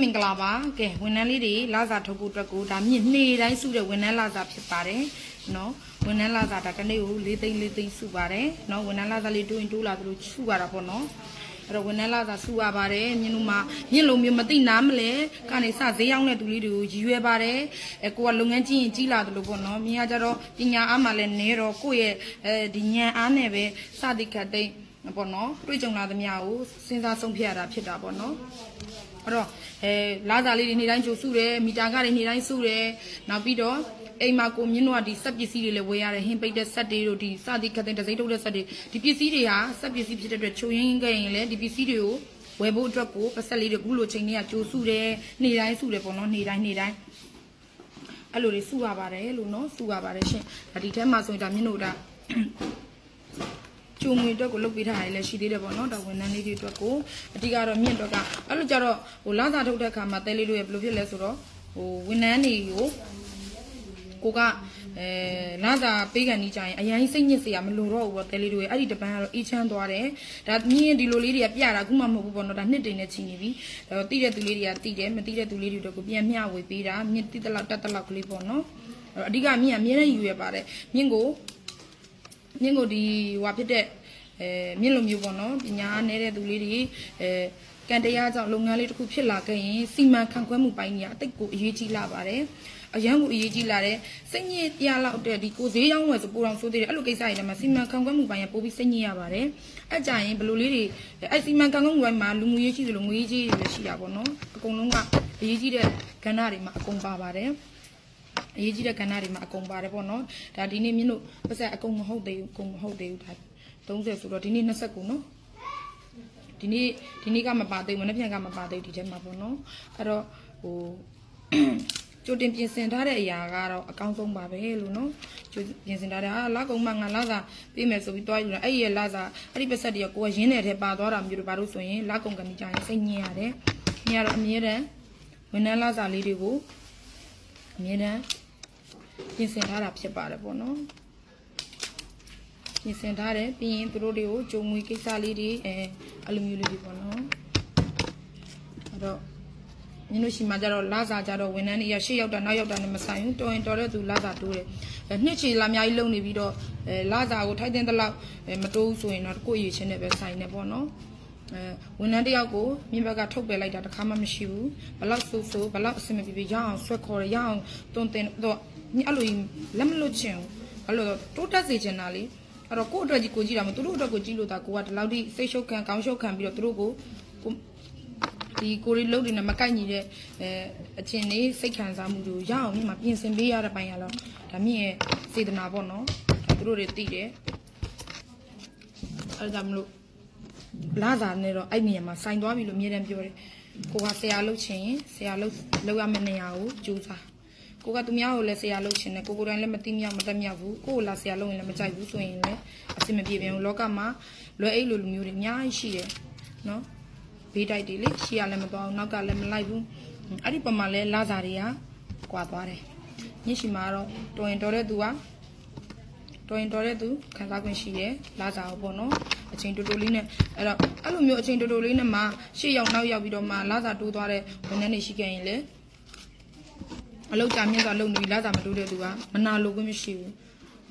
မင်္ဂလာပါကဲဝန်ထမ်းလေးတွေလာစာထုတ်ဖို့အတွက်ကိုဒါမြင့်နေ့တိုင်းစုတဲ့ဝန်ထမ်းလာစာဖြစ်ပါတယ်နော်ဝန်ထမ်းလာစာဒါကနေ့ကို၄သိန်း၄သိန်းစုပါတယ်နော်ဝန်ထမ်းလာစာလေးတိုးရင်တိုးလာသလိုစုရတာပေါ့နော်အဲ့တော့ဝန်ထမ်းလာစာစုရပါတယ်မြင့်တို့မှာမြင့်လုံးမျိုးမသိနားမလဲကနေစဈေးရောက်တဲ့သူလေးတွေကိုရည်ရွယ်ပါတယ်အဲကိုကလုပ်ငန်းကြီးရင်ကြီးလာသလိုပေါ့နော်မြင်ရကြတော့ပညာအားမှလည်းနဲတော့ကိုယ့်ရဲ့အဲဒီဉာဏ်အားနဲ့ပဲစသည်ခတ်သိမ့်ပေါ့နော်တွေ့ကြုံလာသမျှကိုစဉ်းစားဆုံးဖြတ်ရတာဖြစ်တာပေါ့နော် အဲ့တော့အဲလာစာလေးတွေနေ့တိုင်းကြိုစုတယ်မီတာကတွေနေ့တိုင်းစုတယ်နောက်ပြီးတော့အိမ်မှာကိုမြင့်တို့ကဒီစက်ပစ္စည်းတွေလည်းဝယ်ရတယ်ဟင်းပိတ်တဲ့စက်တွေတို့ဒီစသည်ခတ်တဲ့ဒစိမ့်ထုတ်တဲ့စက်တွေဒီပစ္စည်းတွေဟာစက်ပစ္စည်းဖြစ်တဲ့အတွက်ချိုရင်းခဲ့ရင်လည်းဒီပစ္စည်းတွေကိုဝယ်ဖို့အတွက်ကိုပတ်ဆက်လေးတွေအခုလိုချိန်တွေကကြိုစုတယ်နေ့တိုင်းစုတယ်ပေါ့နော်နေ့တိုင်းနေ့တိုင်းအဲ့လိုတွေစုရပါတယ်လို့နော်စုရပါတယ်ရှင်ဒါဒီထဲမှာဆိုရင်ဒါမြင့်တို့ဒါ ကျုံငွေအတွက်ကိုလုတ်ပေးထားရတယ်လည်းရှိသေးတယ်ပေါ့နော်ဒါဝန်ထမ်းလေးတွေအတွက်ကိုအတိကတော့မြင့်တော့ကအဲ့လိုကြတော့ဟိုလစာထုတ်တဲ့အခါမှာတဲလေးတို့ရဘယ်လိုဖြစ်လဲဆိုတော့ဟိုဝန်ထမ်းတွေကိုကိုကအဲလစာပေးကန်ကြီးကြရင်အရင်စိတ်ညစ်စရာမလိုတော့ဘူးပေါ့တဲလေးတို့ရအဲ့ဒီတပန်းကတော့အေးချမ်းသွားတယ်ဒါမြင့်ဒီလိုလေးတွေကပြတာအခုမှမဟုတ်ဘူးပေါ့နော်ဒါနှစ်တိန်နဲ့ချီနေပြီဒါတိတဲ့သူလေးတွေကတိတယ်မတိတဲ့သူလေးတွေတော့ကိုပြန်မျှဝေပေးတာမြင့်တိတလောက်တက်တလောက်ကလေးပေါ့နော်အဲ့တော့အဓိကမြင့်ကအမြဲတမ်းယူရပါတယ်မြင့်ကို မြင့်ကိုဒီဟွာဖြစ်တဲ့အဲမြင့်လိုမျိုးပေါ့နော်ပညာနေတဲ့သူလေးတွေအဲကံတရားကြောင့်လုပ်ငန်းလေးတစ်ခုဖြစ်လာခဲ့ရင်စီမံခန့်ခွဲမှုပိုင်းကြီးအတိတ်ကိုအရေးကြီးလာပါတယ်အရန်ကိုအရေးကြီးလာတယ်စိတ်ညစ်ရလောက်တဲ့ဒီကိုဈေးရောင်းဝယ်ဆိုပိုတော်ဆိုသေးတယ်အဲ့လိုကိစ္စတွေမှာစီမံခန့်ခွဲမှုပိုင်းကပိုပြီးစိတ်ညစ်ရပါတယ်အဲ့ကြရင်ဘယ်လိုလေးတွေအဲ့စီမံခန့်ခွဲမှုပိုင်းမှာလူငွေရေးရှိသလိုငွေရေးကြီးတွေလည်းရှိတာပေါ့နော်အကုန်လုံးကအရေးကြီးတဲ့ကဏ္ဍတွေမှာအကုန်ပါပါတယ် အရေးကြီးတဲ့ကဏ္ဍတွေမှာအကုန်ပါတယ်ပေါ့နော်ဒါဒီနေ့မြင့်တို့ပတ်ဆက်အကုန်မဟုတ်သေးဘူးအကုန်မဟုတ်သေးဘူးဒါ30ဆိုတော့ဒီနေ့29နော်ဒီနေ့ဒီနေ့ကမပါသေးဘူးမနေ့ပြန်ကမပါသေးဘူးဒီထဲမှာပေါ့နော်အဲ့တော့ဟိုကြိုတင်ပြင်ဆင်ထားတဲ့အရာကတော့အကောင်းဆုံးပါပဲလို့နော်ကြိုပြင်ဆင်ထားတဲ့အာလာကုံမငါလာစာပေးမယ်ဆိုပြီးတွားယူတာအဲ့ဒီရဲ့လာစာအဲ့ဒီပတ်ဆက်တွေကကိုကရင်းနေတဲ့ထဲပါသွားတာမျိုးတို့ဘာလို့ဆိုရင်လာကုံကမိကြရင်စိတ်ညစ်ရတယ်ညရတော့အမြဲတမ်းဝန်ထမ်းလာစာလေးတွေကိုအမြဲတမ်း ပြင်ဆင်ထားတာဖြစ်ပါတယ်ပေါ့နော်ပြင်ဆင်ထားတယ်ပြီးရင်သူတို့တွေကိုဂျုံငွေကိစ္စလေးတွေအဲအလိုမျိုးလေးတွေပေါ့နော်အဲ့တော့ညတို့ရှိမှကြတော့လာစာကြတော့ဝန်ထမ်းတွေကရှေ့ရောက်တာနောက်ရောက်တာနဲ့မဆိုင်ဘူးတော်ရင်တော်တဲ့သူလာစာတိုးတယ်အဲနှစ်ချီလာအများကြီးလုံနေပြီးတော့အဲလာစာကိုထိုက်တဲ့တလောက်အဲမတိုးဘူးဆိုရင်တော့ကိုယ့်ရည်ချင်းနဲ့ပဲဆိုင်နေပေါ့နော် အဲဝန်ထမ်းတယောက်ကိုမြင်းဘက်ကထုတ်ပယ်လိုက်တာတစ်ခါမှမရှိဘူးဘလောက်ဆိုးဆိုးဘလောက်အဆင်မပြေပြေရအောင်ဆွဲခေါ်ရရအောင်တွန်းတင်တော့ညအဲ့လိုကြီးလက်မလွတ်ချင်ဘူးအဲ့လိုတော့တိုးတက်စေချင်တာလေအဲ့တော့ကိုယ့်အတွက်ကြီးကိုကြည့်တာမသူတို့အတွက်ကိုကြည့်လို့ဒါကိုကဒီလောက်ထိစိတ်ရှုပ်ခံကောင်းရှုပ်ခံပြီးတော့သူတို့ကိုကိုဒီကိုရီလုံးတွေနဲ့မကိုက်ညီတဲ့အဲအချင်းလေးစိတ်ခံစားမှုတွေကိုရအောင်မြင်မှာပြင်ဆင်ပေးရတဲ့ပိုင်းရတော့ဒါမြင့်ရဲ့စေတနာပေါ့နော်ဒါသူတို့တွေသိတယ်အဲ့ဒါကြောင့်မလို့ လာစာနဲ့တော့အဲ့နေရာမှာစိုင်သွားပြီလို့အမြဲတမ်းပြောတယ်ကိုကဆရာလုပ်ချင်ရင်ဆရာလုပ်လုပ်ရမယ့်နေရာကိုကြိုးစားကိုကသူများကိုလည်းဆရာလုပ်ချင်တယ်ကိုကိုယ်တိုင်လည်းမသိမြောက်မတက်မြောက်ဘူးကိုကိုလာဆရာလုပ်ရင်လည်းမကြိုက်ဘူးဆိုရင်လည်းအဆင်မပြေပြန်ဘူးလောကမှာလွယ်အိတ်လိုလူမျိုးတွေအများကြီးရှိတယ်နော်ဘေးတိုက်တွေလေရှိရလည်းမသွားဘူးနောက်ကလည်းမလိုက်ဘူးအဲ့ဒီပုံမှာလဲလာစာတွေကကွာသွားတယ်ညရှိမှာတော့တော်ရင်တော်တဲ့သူကတော်ရင်တော်တဲ့သူခံစားခွင့်ရှိတယ်လာစာကိုပေါ့နော် အချိန်တူတူလေးနဲ့အဲ့တော့အဲ့လိုမျိုးအချိန်တူတူလေးနဲ့မှရှေ့ရောက်နောက်ရောက်ပြီးတော့မှလာစာတိုးသွားတဲ့ဝန်ထမ်းတွေရှိခဲ့ရင်လေအလောက်ကြမြင့်စွာလုပ်နေပြီးလာစာမတိုးတဲ့သူကမနာလိုခွင့်မရှိဘူး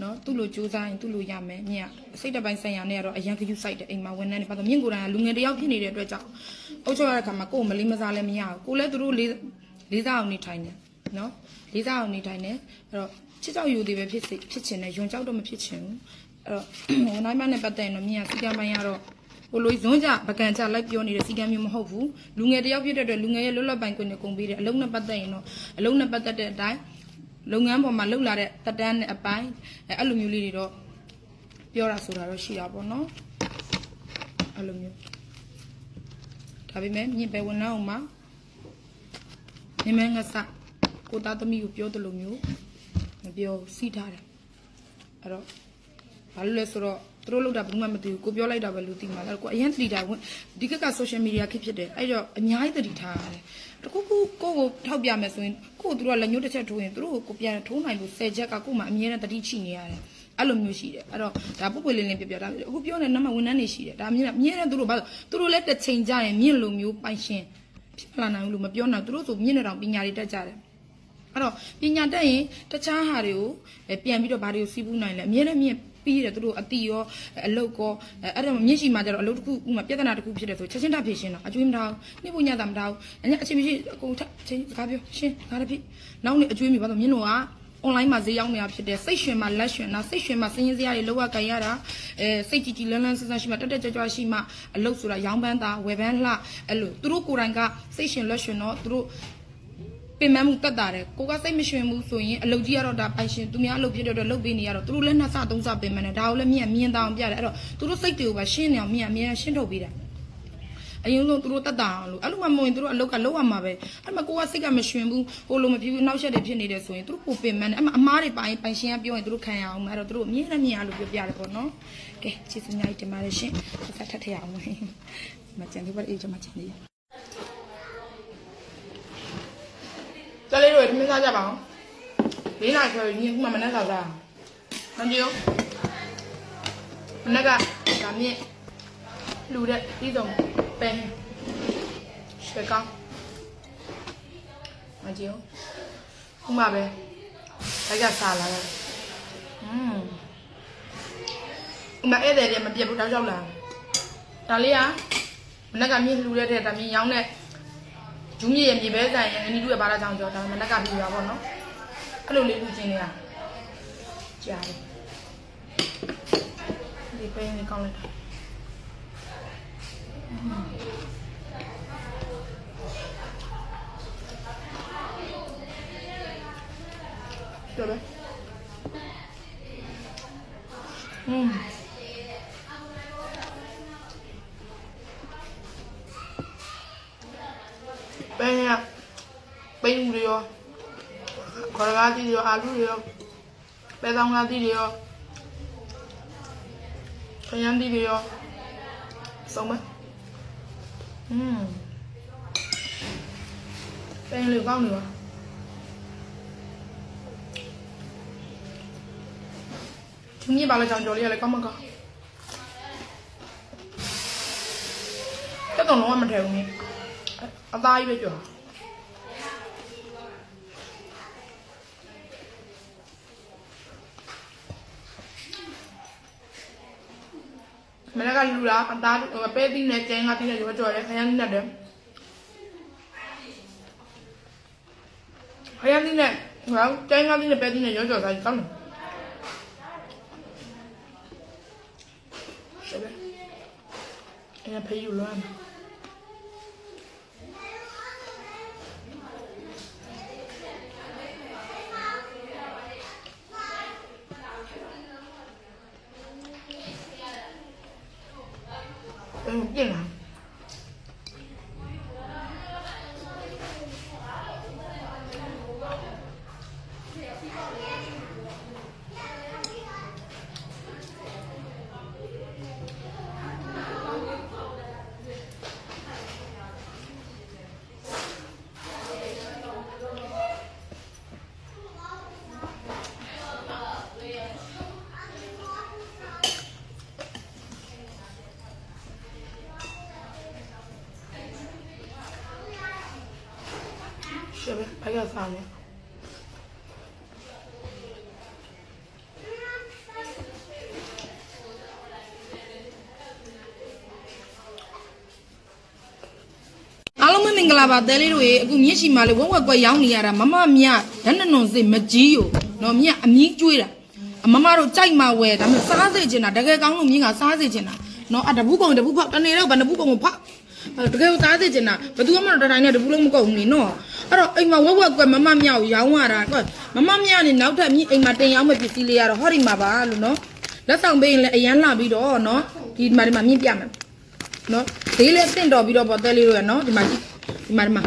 နော်သူ့လိုစူးစမ်းရင်သူ့လိုရမယ်မြင့်အစိတ်တစ်ပိုင်းဆိုင်ရာနဲ့ကတော့အရန်ခ ्यू စိုက်တဲ့အိမ်မှာဝန်ထမ်းတွေပါတော့မြင့်ကိုယ်တိုင်ကလူငယ်တစ်ယောက်ဖြစ်နေတဲ့အတွက်ကြောင့်အုပ်ချုပ်ရတဲ့ခါမှာကိုယ်မလေးမစားလည်းမရဘူးကိုယ်လည်းသူတို့လေးလေးစားအောင်နေထိုင်တယ်နော်လေးစားအောင်နေထိုင်တယ်အဲ့တော့ချစ်ကြောက်ယူသေးပဲဖြစ်စေဖြစ်ချင်တယ်ယွန်ကြောက်တော့မဖြစ်ချင်ဘူးအဲ့ တော့ဝန်တိုင်းမနဲ့ပတ်သက်ရင်တော့မြင့်ကစီကံပိုင်းကတော့ဟိုလိုဇွန်းကြပကံကြလိုက်ပြောနေတဲ့စီကံမျိုးမဟုတ်ဘူးလူငယ်တစ်ယောက်ဖြစ်တဲ့အတွက်လူငယ်ရဲ့လွတ်လပ်ပိုင်ခွင့်နဲ့ကုန်ပေးတယ်အလုံးနဲ့ပတ်သက်ရင်တော့အလုံးနဲ့ပတ်သက်တဲ့အတိုင်းလုပ်ငန်းပေါ်မှာလှုပ်လာတဲ့တက်တန်းနဲ့အပိုင်းအဲအဲ့လိုမျိုးလေးတွေတော့ပြောတာဆိုတာတော့ရှိတာပေါ့နော်အဲ့လိုမျိုးဒါပေမဲ့မြင့်ပဲဝန်ထမ်းအောင်မှာမြမငါစကိုသားသမီးကိုပြောတယ်လို့မျိုးမပြောစီးထားတယ်အဲ့တော့ ဘာလို့လဲဆိုတော့သူတို့လောက်တာဘယ်မှမသိဘူးကိုပြောလိုက်တာပဲလူသိမှာလားကိုအရင်သတိထားဝင်ဒီကက social media ခေတ်ဖြစ်တယ်အဲ့တော့အများကြီးသတိထားရတယ်တခုခုကိုကိုထောက်ပြမယ်ဆိုရင်ကိုသူတို့ကလက်ညှိုးတစ်ချက်ထိုးရင်သူတို့ကိုကိုပြန်ထိုးနိုင်လို့10ချက်ကကိုမှအမြဲတမ်းသတိချိနေရတယ်အဲ့လိုမျိုးရှိတယ်အဲ့တော့ဒါပုပ်ပွေလင်းလင်းပြပြဒါအခုပြောနေနမဝန်ထမ်းတွေရှိတယ်ဒါမြင်မြင်တယ်သူတို့ဘာလို့သူတို့လည်းတစ်ချိန်ကြရင်မြင့်လိုမျိုးပိုင်ရှင်ဖြစ်မလာနိုင်ဘူးလို့မပြောနိုင်ဘူးသူတို့ဆိုမြင့်နေတော့ပညာတွေတက်ကြတယ် အဲ့တော့ပညာတက်ရင်တခြားဟာတွေကိုအဲပြန်ပြီးတော့ဘာတွေကိုစီးပူးနိုင်လဲအမြဲတမ်းမြင့်ပြီးတယ်သူတို့အတီရောအလုတ်ကောအဲအဲ့ဒါမြင့်ရှိမှကျတော့အလုတ်တစ်ခုဥမာပြဿနာတစ်ခုဖြစ်တယ်ဆိုချက်ချင်းတာဖြေရှင်းတော့အကျွေးမထားဘူးနေ့ပုံညတာမထားဘူးအညအချင်းမရှိအကုန်ထချင်းစကားပြောရှင်းစကားတစ်ဖြစ်နောက်နေ့အကျွေးမိပါတော့မြင့်တော့က online မှာဈေးရောက်နေတာဖြစ်တယ်စိတ်ရှင်မှာလက်ရှင်တာစိတ်ရှင်မှာစင်းရင်းစရာတွေလောက်ရကန်ရတာအဲစိတ်ကြည်ကြည်လန်းလန်းဆန်းဆန်းရှိမှတက်တက်ကြွကြွရှိမှအလုပ်ဆိုတာရောင်းပန်းတာဝယ်ပန်းလှအဲ့လိုသူတို့ကိုယ်တိုင်ကစိတ်ရှင်လက်ရှင်တော့သူတို့ ပင်မမှုတက်တာတယ်ကိုကစိတ်မရှင်ဘူးဆိုရင်အလုပ်ကြီးကတော့ဒါပိုင်ရှင်သူများအလုပ်ဖြစ်တဲ့အတွက်လုပ်ပေးနေရတော့သူတို့လည်းနှစ်ဆသုံးဆပင်မနဲ့ဒါကိုလည်းမြင်မြင်တောင်ပြတယ်အဲ့တော့သူတို့စိတ်တွေကိုပါရှင်းနေအောင်မြင်အမြင်ရှင်းထုတ်ပေးတယ်အရင်ဆုံးသူတို့တက်တာအောင်လို့အဲ့လိုမှမဟုတ်ရင်သူတို့အလောက်ကလောက်ရမှာပဲအဲ့မှာကိုကစိတ်ကမရှင်ဘူးဟိုလိုမဖြစ်ဘူးနောက်ရက်တွေဖြစ်နေတယ်ဆိုရင်သူတို့ပိုပင်မနဲ့အဲ့မှာအမားတွေပိုင်ပိုင်ရှင်ကပြောရင်သူတို့ခံရအောင်မှာအဲ့တော့သူတို့အမြင်နဲ့မြင်ရလို့ပြောပြတယ်ပေါ့နော်ကဲကျေးဇူးများတင်ပါတယ်ရှင်ဆက်ထပ်ထည့်ရအောင်မကျန်သေးပါအေးကျွန်မကျန်သေးတယ်ကြလေးတို့ ထမင်းစားကြပါအောင်လေးနာကျော်ရင်ခုမှမနေ့ကစားတာမကြည့်ရောမနေ့ကဒါမြင့်လူတဲ့ပြီးဆုံးပန်းရှေကောင်းမကြည့်ရောခုမှပဲဒါကြစားလာတယ်อืมမအဲ့တဲ့လည်းမပြတ်ဘူးတောက်လျှောက်လာဒါလေးကမနေ့ကမြင့်လူတဲ့တဲ့ဒါမြင့်ရောင်းတဲ့ ဂျူးမြေရဲ့မြေပဲဆိုင်ရဲ့ငနီးတို့ရဲ့ဘာသာကြောင့်ကြောဒါမှမနက်ကပြပါပေါ့နော်အဲ့လိုလေးလူချင်းတွေကကြာတယ်ဒီပဲနေကောင်းလိုက်တာတော်တယ်อืม ပိန်းတွေရောခေါ်ကားတီတွေရောအာလူတွေရောပဲတောင်းကားတီတွေရောခရမ်းတီတွေရောစုံမอืมပဲလေးကောင်းနေပါသူမြင်ပါလားကြောင်ကြော်လေးကလည်းကောင်းမကောင်းတက်တော့လုံးဝမထဲဘူးမြင်အသားကြီးပဲကြော် မနေ့ကလူလာအသားဟိုပဲသီးနဲ့ကျင်းကသီးနဲ့ရောကြော်ရဲခရမ်းသီးနဲ့တယ်ခရမ်းသီးနဲ့ဟောကျင်းကသီးနဲ့ပဲသီးနဲ့ရောကြော်စားကောင်းတယ်ရှယ်ပဲအဲ့ဖေးယူလောမ်း အဲ့ပြင် လာရှယ်ပဲဖိုက်ကစားနေအားလုံးပဲမင်္ဂလာပါတဲလေးတို့ရေအခုမြင့်ရှိမှလေဝက်ဝက်ကွက်ရောင်းနေရတာမမမြဓာတ်နနွန်စစ်မကြီးကိုနော်မြအမီးကျွေးတာအမမတို့ကြိုက်မှဝယ်ဒါပေမဲ့စားစေချင်တာတကယ်ကောင်းလို့မြင့်ကစားစေချင်တာနော်အတပူပုံတပူဖောက်တနေတော့ဗနပူပုံကိုဖောက်တကယ်စားစေချင်တာဘယ်သူမှတော့တတိုင်းနဲ့တပူလုံးမကုန်ဘူးလေနော် အဲ့တော့အိမ်မှာဝက်ဝက်ကွက်မမမြကိုရောင်းရတာကွမမမြနေနောက်ထပ်မြင့်အိမ်မှာတင်ရောင်းမဲ့ပစ္စည်းလေးရတော့ဟောဒီမှာပါလို့နော်လက်ဆောင်ပေးရင်လည်းအရန်လာပြီးတော့နော်ဒီမှာဒီမှာမြင့်ပြမယ်နော်ဈေးလည်းတင့်တော်ပြီးတော့ပေါ့တဲလေးတို့ရနော်ဒီမှာကြည့်ဒီမှာဒီမှာ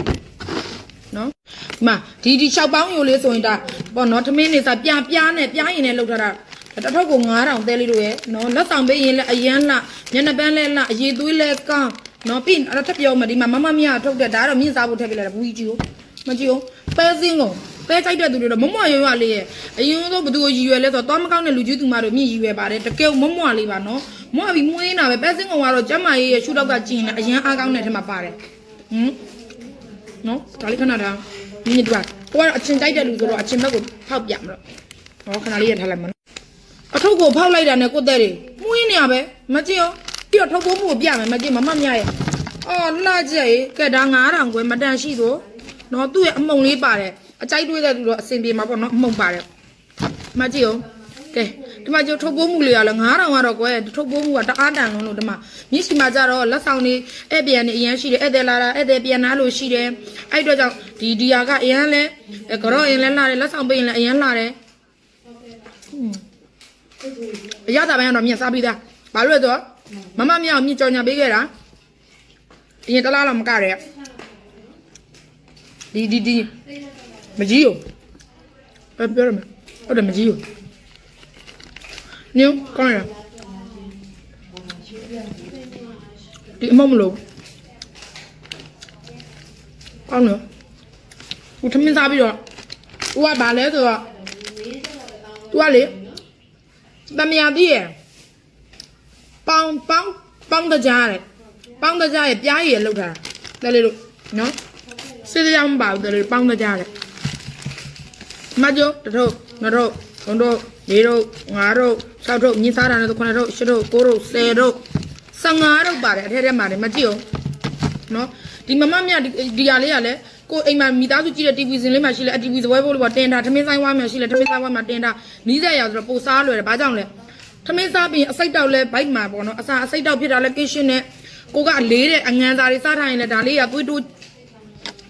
နော်ဒီမှာဒီဒီ6ပေါင်းယိုလေးဆိုရင်ဒါပေါ့နော်သမင်းနေစားပြပြနဲ့ပြရင်လည်းလောက်ထားတာတစ်ထောက်က9000တဲလေးတို့ရဲ့နော်လက်ဆောင်ပေးရင်လည်းအရန်လှညနေပန်းလည်းလှအရေးသွေးလည်းကောင်းနော်ပြီးအဲ့တော့ထပ်ပြောမှဒီမှာမမမရထုတ်တဲ့ဒါကတော့မြင့်စားဖို့ထည့်ပြလိုက်တာဘူးကြီးကို မကြည့်ဘူးပဲစင်းကိုပဲကြိုက်တဲ့သူတွေတော့မမွရွရွလေးရဲ့အရင်ဆုံးဘသူကိုရည်ရွယ်လဲဆိုတော့တောမကောင်းတဲ့လူကြီးသူမတို့မြင့်ရည်ရွယ်ပါတယ်တကယ်မမွလေးပါနော်မွပြီးမွေးနေတာပဲပဲစင်းကောင်ကတော့ကျမကြီးရဲ့ရှုတော့ကကျင်နေအရန်အားကောင်းတဲ့ထဲမှာပါတယ်ဟမ်နော်ဒါလေးခဏထားမိနစ်တူပါကိုကတော့အချင်းတိုက်တဲ့လူဆိုတော့အချင်းဘက်ကိုဖောက်ပြမလို့ဟောခဏလေးရထားလိုက်မနော်အထုပ်ကိုဖောက်လိုက်တာနဲ့ကိုတဲ့တွေမှုင်းနေရပဲမကြည့်ရောပြီးတော့ထုတ်ဖို့မှုကိုပြမယ်မကြည့်မမမြရဲ့အော်လှကြရဲ့ကဲဒါ9000ခွဲမတန်ရှိသော နော်သူ့ရဲ့အမုံလေးပါတယ်အကြိုက်တွေးတဲ့သူတော့အစင်ပြေမှာပေါ့နော်အမုံပါတယ်မကြည့်ရောကဲဒီမှာကျုပ်ထုတ်ပိုးမှုလေးရလဲ9000ကတော့ကွယ်ထုတ်ပိုးမှုကတအားတန်လုံးလို့ဒီမှာမြစ်စီမှာကြတော့လက်ဆောင်နေဧည့်ပြန်နေအရန်ရှိတယ်ဧည့်သည်လာတာဧည့်သည်ပြန်လာလို့ရှိတယ်အဲ့အတွက်ကြောင့်ဒီဒီယာကအရန်လဲကတော့အရင်လဲလာတယ်လက်ဆောင်ပေးရင်လည်းအရန်လာတယ်အရသာပိုင်းကတော့မြင်စားပြီးသားဘာလို့လဲဆိုတော့မမမြောင်မြင့်ကြောင်ညာပေးခဲ့တာအရင်တလားတော့မကရဲ ဒီဒီဒီမကြီးရောပြောပြောရမယ်ဟုတ်တယ်မကြီးရောညကောင်းရဒီအမမလို့ကောင်းနော်ဦးထမင်းစားပြီးတော့ဦးကဘာလဲဆိုတော့ तू ကလေတမယာတိရယ်ပေါင်ပေါင်ပေါင်တကြားတဲ့ပေါင်တကြားရယ်ပြားရည်လောက်ထားတာတယ်လေလို့နော် စစ်တရားမပါဘူးတယ်လေပေါင်တကြားတဲ့မကျော်တထုပ်ငါတို့ဘုံတို့လေးတို့ငါတို့၆တို့မြင်းစားတာနဲ့ခုနှစ်တို့ရှစ်တို့ကိုးတို့ဆယ်တို့15တို့ပါတယ်အထက်ထဲမှာတယ်မကြည့်အောင်နော်ဒီမမမြဒီဒီရလေးကလည်းကိုအိမ်မှာမိသားစုကြည့်တဲ့ TV စင်လေးမှာရှိလဲအ TV စပွဲဖို့လို့တင်တာထမင်းဆိုင်ဝါမှာရှိလဲထမင်းဆိုင်ဝါမှာတင်တာနီးစက်ရောက်ဆိုတော့ပိုစားလွယ်တယ်ဘာကြောင့်လဲထမင်းစားပြီးအစိတ်တောက်လဲဘိုက်မှာပေါ့နော်အစာအစိတ်တောက်ဖြစ်တာလဲကင်းရှင်းနဲ့ကိုကအလေးတဲ့အငန်းစားတွေစားထားရင်လည်းဒါလေးကသွေးတိုး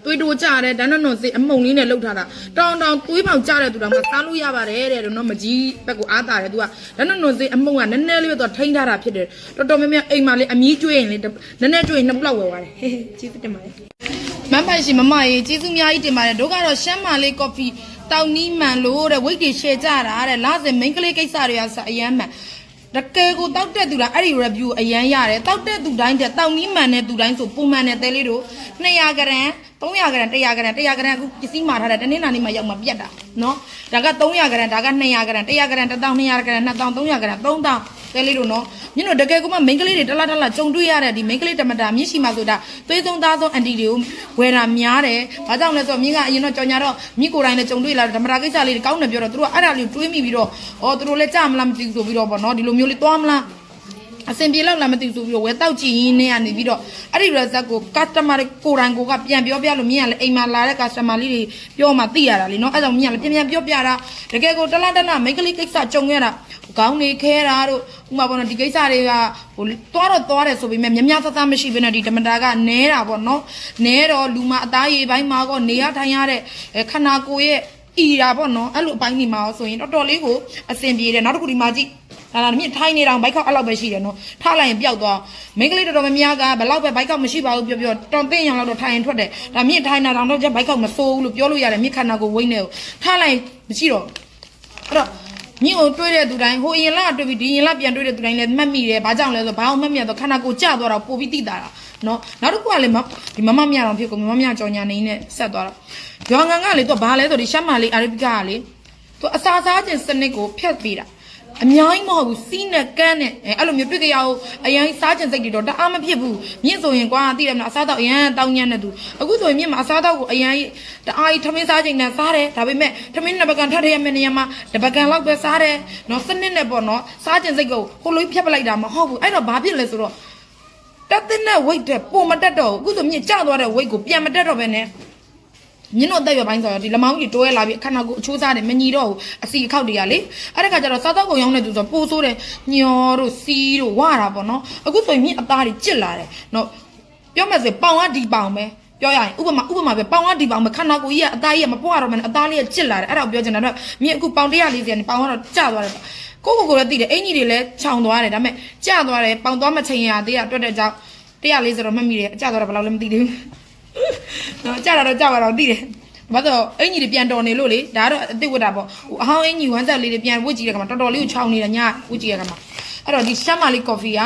သွေးတိုးကြတယ်ဒါနဲ့တော့စေအမုံလေးနဲ့လှုပ်ထားတာတောင်တောင်သွေးပေါင်ကြတဲ့သူတော်မှစားလို့ရပါတယ်တဲ့တော့မကြီးဘက်ကိုအားတာတယ်သူကဒါနဲ့တော့စေအမုံကနည်းနည်းလေးတော့ထိန်းထားတာဖြစ်တယ်တော်တော်များများအိမ်မှာလေအမီးကျွေးရင်လေနည်းနည်းကျွေးရင်နှစ်ပုလောက်ဝယ်သွားတယ်ဟေးကျေးဇူးတင်ပါတယ်မမ်ပိုင်ရှင်မမရေကျေးဇူးအများကြီးတင်ပါတယ်တို့ကတော့ရှမ်းမာလေးကော်ဖီတောင်နီးမှန်လို့တဲ့ဝိတ်တွေရှယ်ကြတာတဲ့လာစင်မိန်းကလေးကိစ္စတွေကစအရန်မှန်တကယ်ကိုတောက်တဲ့သူလားအဲ့ဒီ review အရန်ရတယ်တောက်တဲ့သူတိုင်းတဲ့တောင်နီးမှန်တဲ့သူတိုင်းဆိုပုံမှန်တဲ့တဲလေးတို့200ဂရမ် 300ဂရမ်100ဂရမ်100ဂရမ်အခုပစ္စည်းမှာထားတဲ့တနင်္လာနေ့မှာရောက်မှပြတ်တာနော်ဒါက300ဂရမ်ဒါက200ဂရမ်100ဂရမ်1200ဂရမ်2300ဂရမ်3000တဲလေးတို့နော်ညတို့တကယ်ကိုမှမိန်းကလေးတွေတလားတလားကြုံတွေ့ရတဲ့ဒီမိန်းကလေးတမတာမြင့်ရှိမှဆိုတာသွေးဆုံးသားဆုံးအန်တီတွေကိုဝယ်တာများတယ်။ဘာကြောင့်လဲဆိုတော့မြင့်ကအရင်တော့ကြောင်ညာတော့မြင့်ကိုယ်တိုင်လည်းကြုံတွေ့လာတယ်ဓမ္မတာကိစ္စလေးတွေကောင်းတယ်ပြောတော့သူတို့ကအဲ့ဒါလေးကိုတွေးမိပြီးတော့ဩသူတို့လည်းကြမလားမသိဘူးဆိုပြီးတော့ပေါ့နော်ဒီလိုမျိုးလေးသွားမလား အစင်ပြေလောက်လားမသိဘူးဆိုပြီးတော့ဝဲတောက်ကြည့်ရင်းနဲ့ကနေပြီးတော့အဲ့ဒီ result ကို customer ကိုတိုင်ကိုကပြန်ပြောပြလို့မြင်ရလဲအိမ်မှာလာတဲ့ customer လေးတွေပြောမှသိရတာလေနော်အဲ့ဒါမြင်ရလဲပြန်ပြန်ပြောပြတာတကယ်ကိုတလားတလားမိတ်ကလေးကိစ္စကြုံခဲ့တာခေါင်းနေခဲတာတို့ဥမာပေါ့နော်ဒီကိစ္စတွေကဟိုသွားတော့သွားတယ်ဆိုပေမဲ့မြများသသမရှိဘဲနဲ့ဒီဓမ္မတာကနဲတာပေါ့နော်နဲတော့လူမအသားရည်ပိုင်းမှာကောနေရထိုင်ရတဲ့ခန္ဓာကိုယ်ရဲ့ဤတာပေါ့နော်အဲ့လိုအပိုင်းဒီမှာဆိုရင်တော်တော်လေးကိုအဆင်ပြေတယ်နောက်တစ်ခုဒီမှာကြည့် ဒါလာမြင့်ထိုင်းနေတော့ဘိုက်ခောက်အဲ့လောက်ပဲရှိတယ်နော်ထားလိုက်ရင်ပျောက်သွားမိန်းကလေးတော်တော်များများကဘယ်လောက်ပဲဘိုက်ခောက်မရှိပါဘူးပြောပြောတောင်သိရင်လောက်တော့ထိုင်ရင်ထွက်တယ်ဒါမြင့်ထိုင်းတာတော့ကျဘိုက်ခောက်မစိုးဘူးလို့ပြောလို့ရတယ်မြင့်ခန္ဓာကိုယ်ဝိမ့်နေကိုထားလိုက်မရှိတော့အဲ့တော့မြင့်ကိုတွေးတဲ့သူတိုင်းဟိုအရင်လကတွေးပြီးဒီရင်လပြန်တွေးတဲ့သူတိုင်းလည်းမှတ်မိတယ်ဘာကြောင့်လဲဆိုတော့ဘာအောင်မှတ်မိရတော့ခန္ဓာကိုယ်ကျသွားတော့ပိုပြီးသိတာတာနော်နောက်တစ်ခုကလည်းဒီမမမြတော်ဖြစ်ကိုမမမြကြောင်ညာနေနဲ့ဆက်သွားတော့ဂျောင်ငံကလေသူဘာလဲဆိုဒီရှမ်းမာလေးအာရဗီကကလေသူအစာစားခြင်းစနစ်ကိုဖျက်ပေးတာ အများကြီးမဟုတ်ဘူးစီးနဲ့ကန်းနဲ့အဲအဲ့လိုမျိုးတွေ့ကြရအောင်အရင်စားခြင်းစိတ်တွေတော့တအားမဖြစ်ဘူးမြင့်ဆိုရင်ကွာသိတယ်မလားအစားတော့အရင်တောင်းညံ့နေသူအခုဆိုရင်မြင့်မှာအစားတော့ကိုအရင်တအားကြီးထမင်းစားခြင်းနဲ့စားတယ်ဒါပေမဲ့ထမင်းနှစ်ပကံထပ်ထရမယ့်နေရာမှာတစ်ပကံလောက်ပဲစားတယ်နော်စနစ်နဲ့ပေါ့နော်စားခြင်းစိတ်ကိုဟိုလိုဖြတ်ပလိုက်တာမဟုတ်ဘူးအဲ့တော့ဘာဖြစ်လဲဆိုတော့တက်တဲ့နဲ့ weight တဲ့ပုံမတက်တော့ဘူးအခုဆိုမြင့်ကျသွားတဲ့ weight ကိုပြန်မတက်တော့ပဲနဲ့ ညင်းတို့အသက်ရွယ်ပိုင်းဆိုတော့ဒီလမောင်းကြီးတွဲလာပြီးအခဏကိုအချိုးစားတယ်မညီတော့ဘူးအစီအခောက်တွေကလေအဲ့ဒါကကြတော့စားတော့ကုန်ရောက်နေသူဆိုပို့ဆိုးတယ်ညောတို့စီးတို့ဝါတာပေါ့နော်အခုဆိုရင်မြင့်အသားတွေကျစ်လာတယ်နော်ပြောမယ်ဆိုပေါင်ကဒီပေါင်ပဲပြောရရင်ဥပမာဥပမာပဲပေါင်ကဒီပေါင်ပဲခန္ဓာကိုယ်ကြီးကအသားကြီးကမပွားတော့မှအသားလေးကကျစ်လာတယ်အဲ့ဒါကိုပြောချင်တာတော့မြင့်အခုပေါင်140ကနေပေါင်ကတော့ကျသွားတယ်ကိုကိုကိုလည်းသိတယ်အင်ကြီးတွေလည်းခြောင်သွားတယ်ဒါပေမဲ့ကျသွားတယ်ပေါင်သွားမချိန်ရသေးတာတွက်တဲ့ကြောင့်140တော့မှတ်မိတယ်အကျသွားတော့ဘယ်လောက်လဲမသိသေးဘူး နော်ကျတာတော့ကျသွားတော့သိတယ်ဘာလို့အင်ကြီးတွေပြန်တော်နေလို့လေဒါကတော့အစ်စ်ဝတ်တာပေါ့ဟိုအဟောင်းအင်ကြီးဝမ်းဆက်လေးတွေပြန်ဝတ်ကြည့်တဲ့ခါမှာတော်တော်လေးကိုခြောင်နေတာညဝတ်ကြည့်ရခါမှာအဲ့တော့ဒီရှမ်းမာလေးကော်ဖီက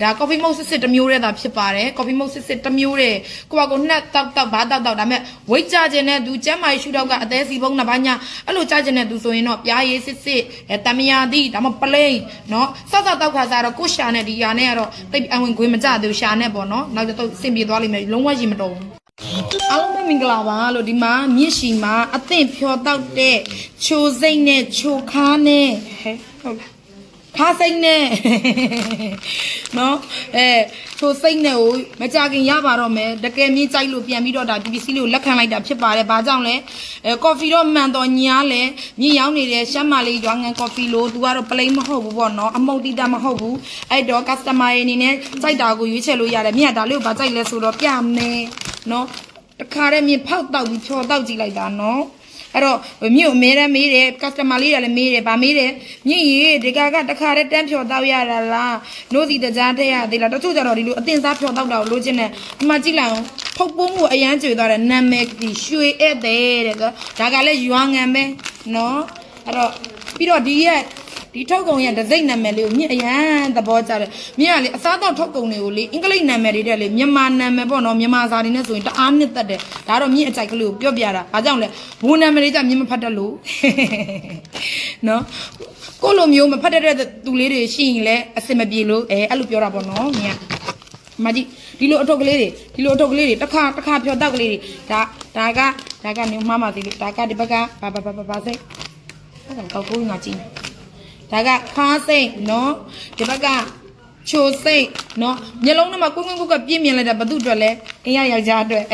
ဒါကော်ဖီမုတ်စစ်စစ်တစ်မျိုးတည်းသာဖြစ်ပါတယ်ကော်ဖီမုတ်စစ်စစ်တစ်မျိုးတည်းကိုကကိုနှက်တောက်တောက်ဘာတောက်တောက်ဒါမဲ့ဝိတ်ကြခြင်းနဲ့သူကျမ်းမာရေးရှူတော့ကအသေးစီပုံးနှစ်ပါးညာအဲ့လိုကြခြင်းနဲ့သူဆိုရင်တော့ပြားရည်စစ်စစ်အဲတမယာတိဒါမှပလိန်နော်စောက်စောက်တောက်ခါစားတော့ကိုရှာနဲ့ဒီယာနဲ့ကတော့တိတ်အဝင်ခွေးမကြသေးဘူးရှာနဲ့ပေါ့နော်နောက်တော့စင်ပြေသွားလိမ့်မယ်လုံးဝရင်မတော်ဘူး အားလုံးပဲမင်္ဂလာပါလို့ဒီမှာမြစ်ရှီမှာအသင့်ဖြောတောက်တဲ့ချိုစိမ့်နဲ့ချိုခါနဲ့ဟဲ့ဟုတ်လားခါစိမ့်နဲ့နော်အဲချိုစိမ့်နဲ့ကိုမကြခင်ရပါတော့မယ်တကယ်မြင့်ကြိုက်လို့ပြန်ပြီးတော့ဒါ BBC လေးကိုလက်ခံလိုက်တာဖြစ်ပါတယ်ဘာကြောင့်လဲအဲကော်ဖီတော့မှန်တော့ညားလဲမြင့်ရောက်နေတဲ့ရှမ်းမာလေးရွာငံကော်ဖီလို့သူကတော့ plain မဟုတ်ဘူးပေါ့နော်အမုတ်တီတာမဟုတ်ဘူးအဲ့တော့ customer တွေအနေနဲ့ကြိုက်တာကိုရွေးချယ်လို့ရတယ်မြင့်ကဒါလေးကိုဘာကြိုက်လဲဆိုတော့ပြမယ် နော်တခါတည်းမြင်ဖောက်တောက်ပြီးဖြော်တောက်ကြည့်လိုက်တာနော်အဲ့တော့မြင့်ကိုအမဲတမ်းမေးတယ် customer လေးကလည်းမေးတယ်ဗာမေးတယ်မြင့်ရေဒီကကတခါတည်းတန်းဖြော်တောက်ရတာလားနို့စီတကြားထည့်ရသေးလားတချို့ကြတော့ဒီလိုအတင်စားဖြော်တောက်တာကိုလိုချင်တယ်ဒီမှာကြည့်လိုက်အောင်ဖုတ်ပုံးကိုအရန်ကျွေသွားတယ်နာမည်ဒီရွှေဧည့်သည်တဲ့ဒါကလည်းရွာငံပဲနော်အဲ့တော့ပြီးတော့ဒီရဲ့ ဒီထုတ်ကုန်ရဲ့ဒစိမ့်နာမည်လေးကိုမြင့်အရန်သဘောကျတယ်မြင့်ကလေအစားတော့ထုတ်ကုန်တွေကိုလေအင်္ဂလိပ်နာမည်တွေတဲ့လေမြန်မာနာမည်ပေါ့နော်မြန်မာစာတွေနဲ့ဆိုရင်တအားနှစ်သက်တယ်ဒါတော့မြင့်အကြိုက်ကလေးကိုပြောပြတာဘာကြောင့်လဲဘိုးနာမည်တွေကြမြင့်မဖတ်တတ်လို့နော်ကိုလိုမျိုးမဖတ်တတ်တဲ့သူလေးတွေရှိရင်လည်းအစင်မပြေလို့အဲအဲ့လိုပြောတာပေါ့နော်မြင့်ကမကြီးဒီလိုအထုပ်ကလေးတွေဒီလိုအထုပ်ကလေးတွေတစ်ခါတစ်ခါဖြော်တောက်ကလေးတွေဒါဒါကဒါကနေမှားမှသေးလို့ဒါကဒီဘက်ကဘာဘာဘာဘာစိတ်အဲ့ဒါကောက်ကိုးငါကြည့်နေ ဒါကခါစိတ်နော်ဒီဘက်ကချိုစိတ်နော်မျက်လုံးထဲမှာကွင်းကွင်းကွက်ကပြင်းမြင်လိုက်တာဘသူအတွက်လဲအင်းရယောက်ျားအတွက်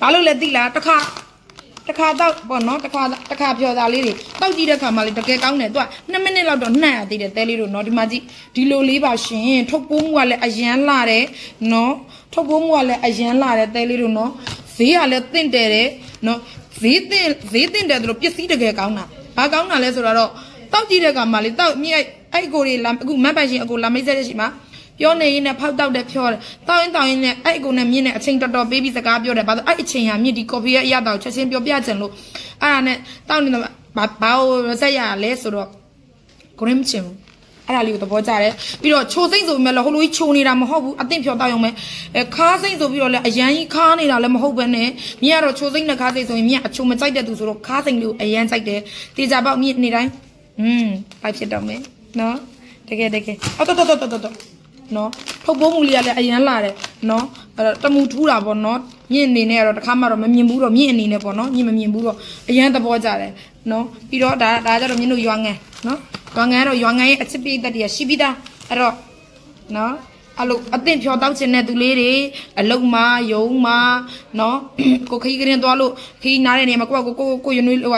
ဘာလို့လဲသိလားတစ်ခါတစ်ခါတော့ပေါ့နော်တစ်ခါတစ်ခါဖြော်တာလေးတွေတောက်ကြည့်တဲ့ခါမှလေတကယ်ကောင်းတယ်သူက2မိနစ်လောက်တော့နှံ့ရသေးတယ်တဲလေးတို့နော်ဒီမှာကြည့်ဒီလိုလေးပါရှင်ထုတ်ပိုးမှုကလည်းအရန်လာတယ်နော်ထုတ်ပိုးမှုကလည်းအရန်လာတယ်တဲလေးတို့နော်ဈေးကလည်းတင့်တယ်တယ်နော်ဈေးတင့်ဈေးတင့်တယ်ဆိုတော့ပစ္စည်းတကယ်ကောင်းတာ ဘာကောင်းတာလဲဆိုတော့တောက်ကြည့်တဲ့ကမှလေတောက်မြင့်အဲ့အကိုတွေလာအခုမတ်ပိုင်ရှင်အကိုလာမိတ်ဆက်တဲ့ရှိမှာပြောနေရင်လည်းဖောက်တောက်တယ်ဖြောတယ်တောက်ရင်တောက်ရင်လည်းအဲ့အကိုနဲ့မြင့်တဲ့အချိန်တော်တော်ပေးပြီးစကားပြောတယ်ဘာလို့အဲ့အချိန်ဟာမြင့်ဒီကော်ဖီရဲ့အရသာကိုချက်ချင်းပြောပြချင်လို့အဲ့ဒါနဲ့တောက်နေတော့ဘာဘာကိုဆက်ရလဲဆိုတော့ကိုရင်းမချင်ဘူး အဲ့ဒါလေးကိုသဘောကျတယ်ပြီးတော့ချိုစိမ့်ဆိုပေမဲ့လည်းဟိုလိုကြီးချိုနေတာမဟုတ်ဘူးအသင့်ဖြောတောက်ရုံပဲအဲခါစိမ့်ဆိုပြီးတော့လည်းအရန်ကြီးခါနေတာလည်းမဟုတ်ဘဲနဲ့မြင်ကတော့ချိုစိမ့်နဲ့ခါစိမ့်ဆိုရင်မြင်အချိုမကြိုက်တဲ့သူဆိုတော့ခါစိမ့်လေးကိုအရန်ကြိုက်တယ်တေချာပေါက်မြင်နေတိုင်းอืมပိုက်ဖြစ်တော့မယ်နော်တကယ်တကယ်အော်တော်တော်တော်တော်တော်နော်ထုတ်ပိုးမှုလေးကလည်းအရန်လာတယ်နော်အဲ့တော့တမူထူးတာပေါ့နော်မြင့်အနေနဲ့ကတော့တစ်ခါမှတော့မမြင်ဘူးတော့မြင့်အနေနဲ့ပေါ့နော်မြင့်မမြင်ဘူးတော့အရန်သဘောကျတယ်နော်ပြီးတော့ဒါဒါကြတော့မြင့်တို့ရွာငံနော် ရွာငံကတော့ရွာငံရဲ့အချစ်ပိတ်သက်တည်းရှိပြီးသားအဲ့တော့နော်အလုအသင့်ဖြောတောက်ချင်တဲ့သူလေးတွေအလုတ်မယုံမနော်ကိုခီးကရင်သွားလို့ခီးနားတဲ့နေရာမှာကိုကကိုကိုကိုယွနွေးဟို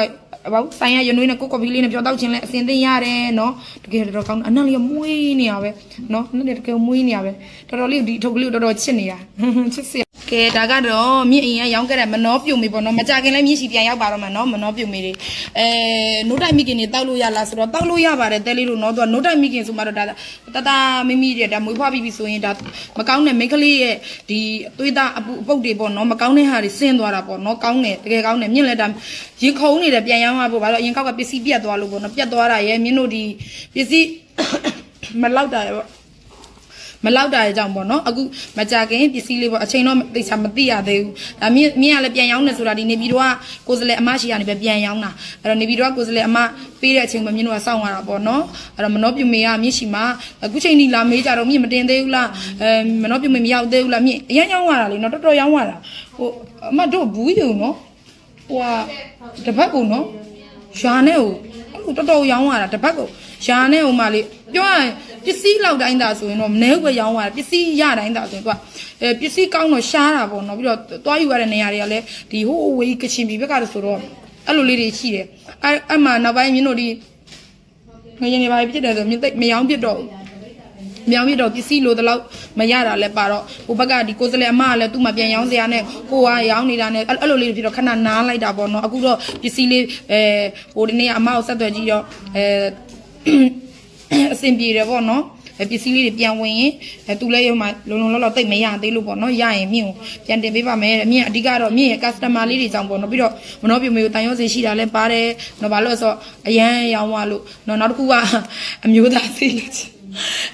ဘာဆိုင်ရယွနွေးနဲ့ကိုကော်ဖီလေးနဲ့ဖြောတောက်ချင်လဲအစင်သိရတယ်နော်တကယ်တော့ကောင်းအနံ့လေးမွေးနေရပဲနော်အနံ့လေးတကယ်မွေးနေရပဲတော်တော်လေးဒီထုတ်ကလေးကိုတော်တော်ချစ်နေတာချစ်စရာ ကဲဒါကတော့မြင့်အရင်ရောင်းခဲ့တဲ့မနှောပြုံမေပေါ့နော်မကြခင်လဲမြင့်စီပြန်ရောက်ပါတော့မှာနော်မနှောပြုံမေတွေအဲနို့တိုက်မိခင်တွေတောက်လို့ရလားဆိုတော့တောက်လို့ရပါတယ်တဲလေးလို့နော်သူကနို့တိုက်မိခင်ဆိုမှတော့ဒါတတမိမိတွေဒါမွေးဖွားပြီးပြီဆိုရင်ဒါမကောင်းတဲ့မိန်းကလေးရဲ့ဒီအသွေးသားအပူအပုတ်တွေပေါ့နော်မကောင်းတဲ့ဟာတွေဆင်းသွားတာပေါ့နော်ကောင်းတယ်တကယ်ကောင်းတယ်မြင့်လဲဒါရင်ခုံနေတယ်ပြန်ရောင်းရဖို့ဘာလို့အရင်ကောက်ကပစ္စည်းပြတ်သွားလို့ပေါ့နော်ပြတ်သွားတာရဲ့မြင့်တို့ဒီပစ္စည်းမလောက်တာရဲ့ပေါ့ မလောက်တာရဲ့ကြောင့်ပေါ့နော်အခုမကြခင်ပစ္စည်းလေးပေါ့အချိန်တော့သိချာမသိရသေးဘူးဒါမြင့်မြင့်ကလည်းပြန်ရောင်းနေဆိုတာဒီနေပြည်တော်ကကိုယ်စလဲအမရှိကနေပဲပြန်ရောင်းတာအဲ့တော့နေပြည်တော်ကကိုယ်စလဲအမပေးတဲ့အချိန်မှာမြင့်တို့ကစောင့်ရတာပေါ့နော်အဲ့တော့မနှောပြမေကမြင့်ရှိမှာအခုချိန်ဒီလာမေးကြတော့မြင့်မတင်သေးဘူးလားအဲမနှောပြမေမရောက်သေးဘူးလားမြင့်အရင်ရောင်းရတာလေနော်တော်တော်ရောင်းရတာဟိုအမတို့ဘူးယူနော်ဟိုကတပတ်ကူနော်ရှာနဲ့ဟိုအခုတော်တော်ရောင်းရတာတပတ်ကူရှာနဲ့ဟိုမှလေပြောရရင် ပစ္စည်းလောက်တိုင်းသာဆိုရင်တော့မနှဲဘူးပဲရောင်းရတာပစ္စည်းရတိုင်းသာဆိုရင်သူကအဲပစ္စည်းကောင်းတော့ရှားတာပေါ့နော်ပြီးတော့သွားယူရတဲ့နေရာတွေကလည်းဒီဟိုအဝေးကချင်ပြည်ဘက်ကတည်းဆိုတော့အဲ့လိုလေးတွေရှိတယ်အဲ့အဲ့မှာနောက်ပိုင်းမင်းတို့ဒီငရင်နေပါဖြစ်တယ်ဆိုမြင်သိပ်မရောင်းဖြစ်တော့ဘူးမြောင်မြစ်တော့ပစ္စည်းလိုတလောက်မရတာလဲပါတော့ဟိုဘက်ကဒီကိုစလဲအမကလည်းသူ့မှာပြန်ရောင်းစရာနဲ့ကိုကရောင်းနေတာနဲ့အဲ့အဲ့လိုလေးတွေဖြစ်တော့ခဏနားလိုက်တာပေါ့နော်အခုတော့ပစ္စည်းလေးအဲဟိုဒီနေ့ကအမကိုဆက်သွယ်ကြည့်တော့အဲ အဆင်ပြေတယ်ပေါ့နော်အဲပစ္စည်းလေးတွေပြန်ဝင်ရင်အဲသူလည်းရုံမှာလုံလုံလောက်လောက်တိတ်မရသေးလို့ပေါ့နော်ရရင်မြင့်ကိုပြန်တင်ပေးပါမယ်တဲ့မြင့်အဓိကတော့မြင့်ရဲ့ customer လေးတွေကြောင့်ပေါ့နော်ပြီးတော့မနောပြမေကိုတန်ရုံးစီရှိတာလည်းပါတယ်နော်ဘာလို့လဲဆိုတော့အရန်ရောင်းသွားလို့နော်နောက်တစ်ခုကအမျိုးသားစီးလို့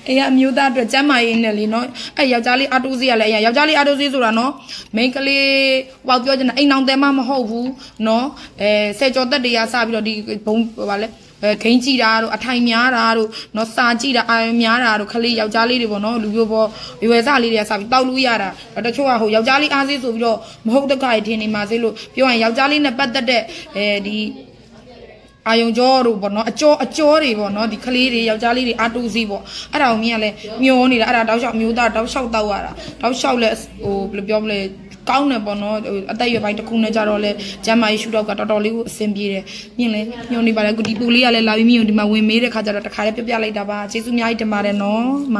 အေးအမျိုးသားအတွက်ကျမ်းမာရေးနဲ့လေနော်အဲယောက်ျားလေးအာတိုးစီးရလဲအရင်ယောက်ျားလေးအာတိုးစီးဆိုတာနော်မိန်းကလေးဟောပြောချင်တာအိမ်အောင်တဲမမဟုတ်ဘူးနော်အဲဆယ်ကျော်သက်တည်းရစပြီးတော့ဒီဘုံဟိုပါလဲ အဲဂိမ်းကြည့်တာတို့အထိုင်များတာတို့နော်စာကြည့်တာအာရုံများတာတို့ခလေးယောက်ျားလေးတွေပေါ့နော်လူမျိုးပေါ်ရွယ်စားလေးတွေကစပြီးတောက်လို့ရတာတချို့ကဟိုယောက်ျားလေးအားစေးဆိုပြီးတော့မဟုတ်တက္ကရထင်နေမှာစေလို့ပြောရင်ယောက်ျားလေးနဲ့ပတ်သက်တဲ့အဲဒီအာယုံကြောတို့ပေါ့နော်အကျော်အကျော်တွေပေါ့နော်ဒီကလေးတွေယောက်ျားလေးတွေအာတူစီပေါ့အဲ့ဒါကိုမြင်ရလဲမျောနေတာအဲ့ဒါတောက်လျှောက်မျိုးသားတောက်လျှောက်တောက်ရတာတောက်လျှောက်လဲဟိုဘယ်လိုပြောမလဲ ကောင်းတယ်ပေါ့နော်ဟိုအသက်ရွယ်ပိုင်းတစ်ခုနဲ့ကြတော့လဲကျမ်းမာရေးရှုတော့ကတော်တော်လေးကိုအဆင်ပြေတယ်မြင်လဲညွန်နေပါလေအခုဒီပူလေးကလည်းလာပြီးမြင်ဒီမှာဝင်မေးတဲ့ခါကျတော့တခါလေးပြပြလိုက်တာပါကျေးဇူးအများကြီးတင်ပါတယ်နော်မ